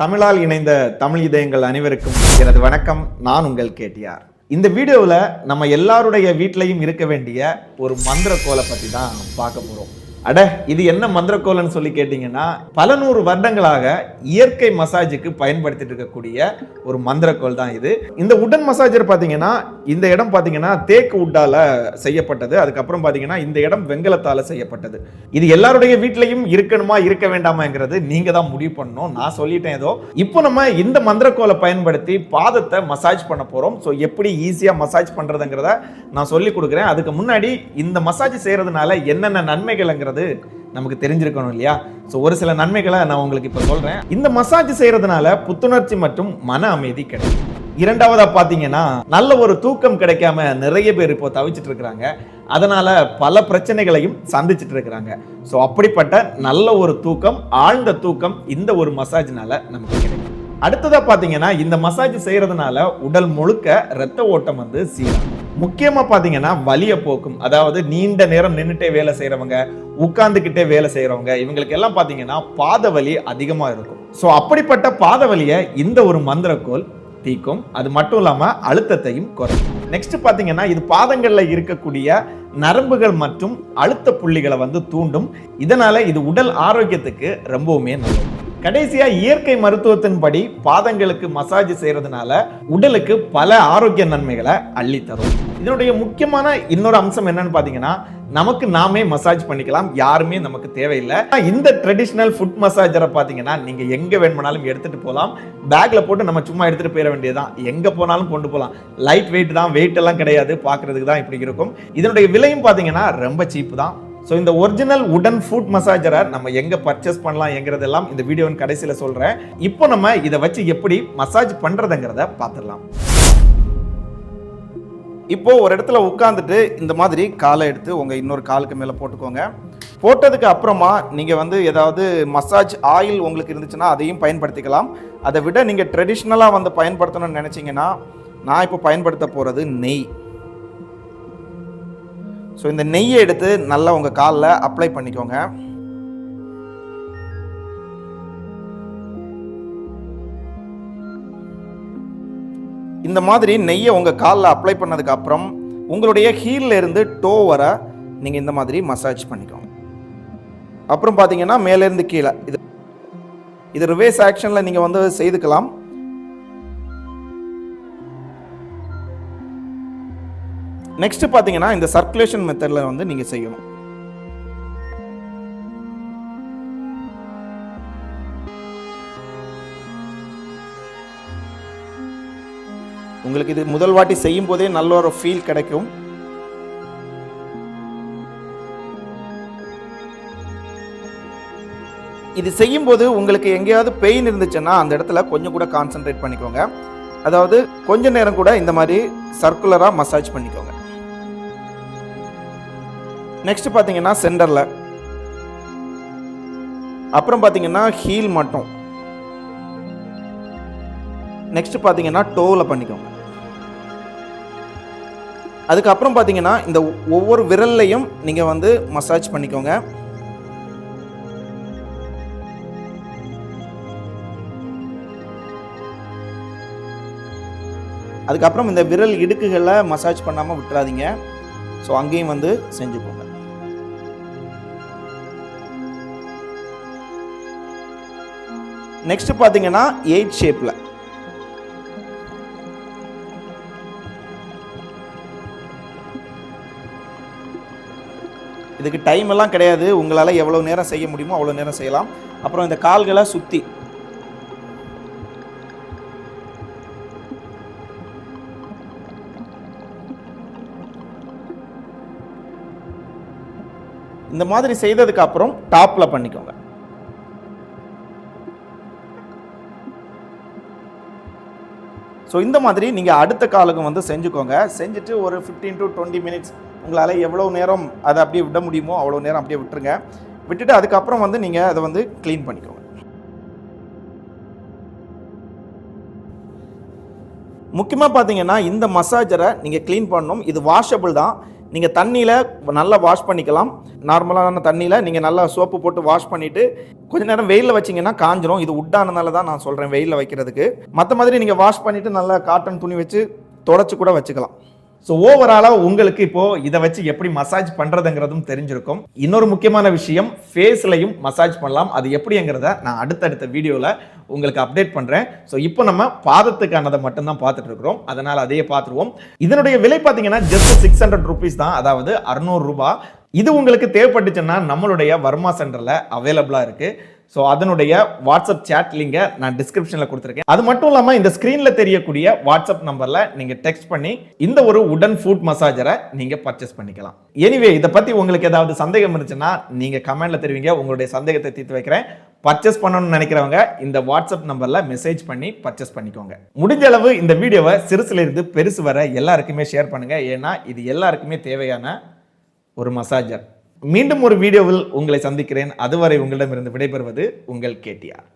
தமிழால் இணைந்த தமிழ் இதயங்கள் அனைவருக்கும் எனது வணக்கம். நான் உங்கள் கேட்டியார் இந்த வீடியோவில் நம்ம எல்லாருடைய வீட்லையும் இருக்க வேண்டிய ஒரு மந்திர கோலை பற்றி தான் பார்க்க போகிறோம் அட இது என்ன மந்திரக்கோலன்னு சொல்லி கேட்டிங்கன்னா பல நூறு வருடங்களாக இயற்கை மசாஜுக்கு பயன்படுத்திட்டு இருக்கக்கூடிய ஒரு மந்திரக்கோல் தான் இது. இந்த உடன் மசாஜர் பார்த்தீங்கன்னா இந்த இடம் பார்த்தீங்கன்னா தேக்கு உட்டால செய்யப்பட்டது. அதுக்கப்புறம் பார்த்தீங்கன்னா இந்த இடம் வெங்கலத்தால் செய்யப்பட்டது. இது எல்லாருடைய வீட்லையும் இருக்கணுமா இருக்க வேண்டாமாங்கிறது நீங்க தான் முடிவு பண்ணணும். நான் சொல்லிட்டேன் ஏதோ இப்போ நம்ம இந்த மந்திரக்கோலை பயன்படுத்தி பாதத்தை மசாஜ் பண்ண போறோம். ஸோ எப்படி ஈஸியாக மசாஜ் பண்ணுறதுங்கிறத நான் சொல்லி கொடுக்குறேன். அதுக்கு முன்னாடி இந்த மசாஜ் செய்யறதுனால என்னென்ன நன்மைகள்ங்கிறது நமக்கு தெரிஞ்சிருக்கணும் இல்லையா? ஸோ ஒரு சில நன்மைகளை நான் உங்களுக்கு இப்போ சொல்றேன். இந்த மசாஜ் செய்யறதுனால புத்துணர்ச்சி மற்றும் மன அமைதி கிடைக்கும். இரண்டாவதா பார்த்தீங்கன்னா நல்ல ஒரு தூக்கம் கிடைக்காம நிறைய பேர் இப்போ தவிச்சிட்டு இருக்கிறாங்க. அதனால பல பிரச்சனைகளையும் சந்திச்சிட்டு இருக்கிறாங்க. ஸோ அப்படிப்பட்ட நல்ல ஒரு தூக்கம் ஆழ்ந்த தூக்கம் இந்த ஒரு மசாஜ்னால நமக்கு கிடைக்கும். அடுத்ததா பாத்தீங்கன்னா இந்த மசாஜ் செய்யறதுனால உடல் முழுக்க ரத்த ஓட்டம் வந்து சீராகும். முக்கியமாக பார்த்தீங்கன்னா வலியை போக்கும். அதாவது நீண்ட நேரம் நின்றுட்டே வேலை செய்கிறவங்க உட்காந்துக்கிட்டே வேலை செய்கிறவங்க இவங்களுக்கு எல்லாம் பார்த்தீங்கன்னா பாத வலி அதிகமாக இருக்கும். ஸோ அப்படிப்பட்ட பாத வலியை இந்த ஒரு மந்திரக்கோல் தீக்கும். அது மட்டும் இல்லாமல் அழுத்தத்தையும் குறைக்கும். நெக்ஸ்ட் பார்த்தீங்கன்னா இது பாதங்களில் இருக்கக்கூடிய நரம்புகள் மற்றும் அழுத்த புள்ளிகளை வந்து தூண்டும். இதனால இது உடல் ஆரோக்கியத்துக்கு ரொம்பவுமே நல்லது. கடைசியா இயற்கை மருத்துவத்தின்படி பாதங்களுக்கு மசாஜ் செய்யறதுனால உடலுக்கு பல ஆரோக்கிய நன்மைகளை அள்ளி தரும் இதனுடைய முக்கியமான இன்னொரு அம்சம் என்னன்னு பாத்தீங்கன்னா நமக்கு நாமே மசாஜ் பண்ணிக்கலாம். யாருமே நமக்கு தேவையில்லை. இந்த ட்ரெடிஷ்னல் ஃபுட் மசாஜரை பார்த்தீங்கன்னா நீங்க எங்க வேணுமானாலும் எடுத்துட்டு போகலாம் பேக்ல போட்டு நம்ம சும்மா எடுத்துட்டு போயிட வேண்டியதுதான். எங்க போனாலும் கொண்டு போகலாம் லைட் வெயிட் தான் வெயிட் எல்லாம் கிடையாது. பார்க்கிறதுக்கு தான் இப்படி இருக்கும். இதனுடைய விலையும் பார்த்தீங்கன்னா ரொம்ப சீப்பு தான். ஸோ இந்த ஒரிஜினல் உடன் ஃபுட் மசாஜரை நம்ம எங்கே பர்ச்சேஸ் பண்ணலாம் எங்கிறதெல்லாம் இந்த வீடியோவின் கடைசியில் சொல்கிறேன் இப்போ நம்ம இதை வச்சு எப்படி மசாஜ் பண்ணுறதுங்கிறத பார்த்துடலாம். இப்போ ஒரு இடத்துல உட்காந்துட்டு இந்த மாதிரி காலை எடுத்து உங்கள் இன்னொரு காலுக்கு மேலே போட்டுக்கோங்க. போட்டதுக்கு அப்புறமா நீங்கள் வந்து ஏதாவது மசாஜ் ஆயில் உங்களுக்கு இருந்துச்சுன்னா அதையும் பயன்படுத்திக்கலாம். அதை விட நீங்கள் ட்ரெடிஷ்னலாக வந்து பயன்படுத்தணும்னு நினச்சிங்கன்னா நான் இப்போ பயன்படுத்த போகிறது நெய். ஸோ இந்த நெய்யை எடுத்து நல்லா உங்கள் காலில் அப்ளை பண்ணிக்கோங்க. இந்த மாதிரி நெய்யை உங்கள் காலில் அப்ளை பண்ணதுக்கு அப்புறம் உங்களுடைய ஹீலில் இருந்து டோ வர நீங்கள் இந்த மாதிரி மசாஜ் பண்ணிக்கோங்க. அப்புறம் பார்த்தீங்கன்னா மேலேருந்து கீழே. இது இது ரிவேஸ் ஆக்ஷனில் நீங்கள் வந்து செய்துக்கலாம். நெக்ஸ்ட் பார்த்தீங்கன்னா இந்த சர்க்குலேஷன் மெத்தடில் வந்து நீங்கள் செய்யணும். உங்களுக்கு இது முதல் வாட்டி செய்யும் போதே நல்ல ஒரு ஃபீல் கிடைக்கும். இது செய்யும்போது உங்களுக்கு எங்கேயாவது பெயின் இருந்துச்சுன்னா அந்த இடத்துல கொஞ்சம் கூட கான்சென்ட்ரேட் பண்ணிக்கோங்க. அதாவது கொஞ்ச நேரம் கூட இந்த மாதிரி சர்க்குலராக மசாஜ் பண்ணிக்கோங்க. நெக்ஸ்ட் பார்த்தீங்கன்னா சென்டரில் அப்புறம் பார்த்தீங்கன்னா ஹீல் மட்டும். நெக்ஸ்ட் பார்த்தீங்கன்னா டோவில் பண்ணிக்கோங்க. அதுக்கப்புறம் பார்த்தீங்கன்னா இந்த ஒவ்வொரு விரல்லையும் நீங்கள் வந்து மசாஜ் பண்ணிக்கோங்க. அதுக்கப்புறம் இந்த விரல் இடுக்குகளை மசாஜ் பண்ணாமல் விட்டுறாதீங்க. ஸோ அங்கேயும் வந்து செஞ்சுக்கோங்க. நெக்ஸ்ட் பார்த்தீங்கன்னா எயிட் ஷேப்பில் இதுக்கு டைம் எல்லாம் கிடையாது. உங்களால் எவ்வளோ நேரம் செய்ய முடியுமோ அவ்வளோ நேரம் செய்யலாம். அப்புறம் இந்த கால்களை சுற்றி இந்த மாதிரி செய்ததுக்கு அப்புறம் டாப்பில் பண்ணிக்கோங்க. ஸோ இந்த மாதிரி நீங்கள் அடுத்த காலுக்கு வந்து செஞ்சுக்கோங்க. செஞ்சுட்டு ஒரு ஃபிஃப்டீன் டு டுவெண்ட்டி மினிட்ஸ் உங்களால் எவ்வளோ நேரம் அதை அப்படியே விட முடியுமோ அவ்வளோ நேரம் அப்படியே விட்டுருங்க. விட்டுட்டு அதுக்கப்புறம் வந்து நீங்கள் அதை வந்து க்ளீன் பண்ணிக்கோங்க. முக்கியமாக பார்த்தீங்கன்னா இந்த மசாஜரை நீங்கள் க்ளீன் பண்ணணும். இது வாஷபிள் தான். நீங்கள் தண்ணியில் நல்லா வாஷ் பண்ணிக்கலாம். நார்மலான தண்ணியில் நீங்கள் நல்லா சோப்பு போட்டு வாஷ் பண்ணிவிட்டு கொஞ்ச நேரம் வெயிலில் வச்சிங்கன்னா காஞ்சிரும். இது உட்டானதால தான் நான் சொல்கிறேன் வெயிலில் வைக்கிறதுக்கு. மற்ற மாதிரி நீங்கள் வாஷ் பண்ணிவிட்டு நல்லா காட்டன் துணி வச்சு தொடச்சி கூட வச்சுக்கலாம். ஸோ ஓவராலாக உங்களுக்கு இப்போ இதை வச்சு எப்படி மசாஜ் பண்ணுறதுங்கிறதும் தெரிஞ்சிருக்கும். இன்னொரு முக்கியமான விஷயம் ஃபேஸ்லையும் மசாஜ் பண்ணலாம். அது எப்படிங்கிறத நான் அடுத்தடுத்த வீடியோவில் உங்களுக்கு அப்டேட் பண்ணுறேன் ஸோ இப்போ நம்ம பாதத்துக்கானதை மட்டும்தான் பார்த்துட்டு இருக்கிறோம். அதனால் அதையே பார்த்துருவோம். இதனுடைய விலை பார்த்தீங்கன்னா ஜஸ்ட் சிக்ஸ் ஹண்ட்ரட் ருபீஸ் தான். அதாவது அறுநூறு இது உங்களுக்கு தேவைப்பட்டுச்சுன்னா நம்மளுடைய வர்மா சென்டரில் அவைலபிளாக இருக்குது ஸோ அதனுடைய வாட்ஸ்அப் சேட் லிங்கை நான் டிஸ்கிரிப்ஷனில் கொடுத்துருக்கேன். அது மட்டும் இல்லாமல் இந்த ஸ்க்ரீனில் தெரியக்கூடிய வாட்ஸ்அப் நம்பரில் நீங்கள் டெக்ஸ்ட் பண்ணி இந்த ஒரு உடன் ஃபுட் மசாஜரை நீங்கள் பர்ச்சேஸ் பண்ணிக்கலாம். எனிவே இதை பற்றி உங்களுக்கு ஏதாவது சந்தேகம் இருந்துச்சுன்னா நீங்கள் கமெண்ட்டில் தெரிவிங்க. உங்களுடைய சந்தேகத்தை தீர்த்து வைக்கிறேன். பர்ச்சேஸ் பண்ணணும்னு நினைக்கிறவங்க இந்த வாட்ஸ்அப் நம்பரில் மெசேஜ் பண்ணி பர்ச்சேஸ் பண்ணிக்கோங்க. முடிஞ்ச அளவு இந்த வீடியோவை சிறுசுலேருந்து பெருசு வர எல்லாருக்குமே ஷேர் பண்ணுங்கள் ஏன்னா இது எல்லாருக்குமே தேவையான ஒரு மசாஜர் மீண்டும் ஒரு வீடியோவில் உங்களை சந்திக்கிறேன். அதுவரை உங்களிடமிருந்து விடைபெறுவது உங்கள் கேடிஆர்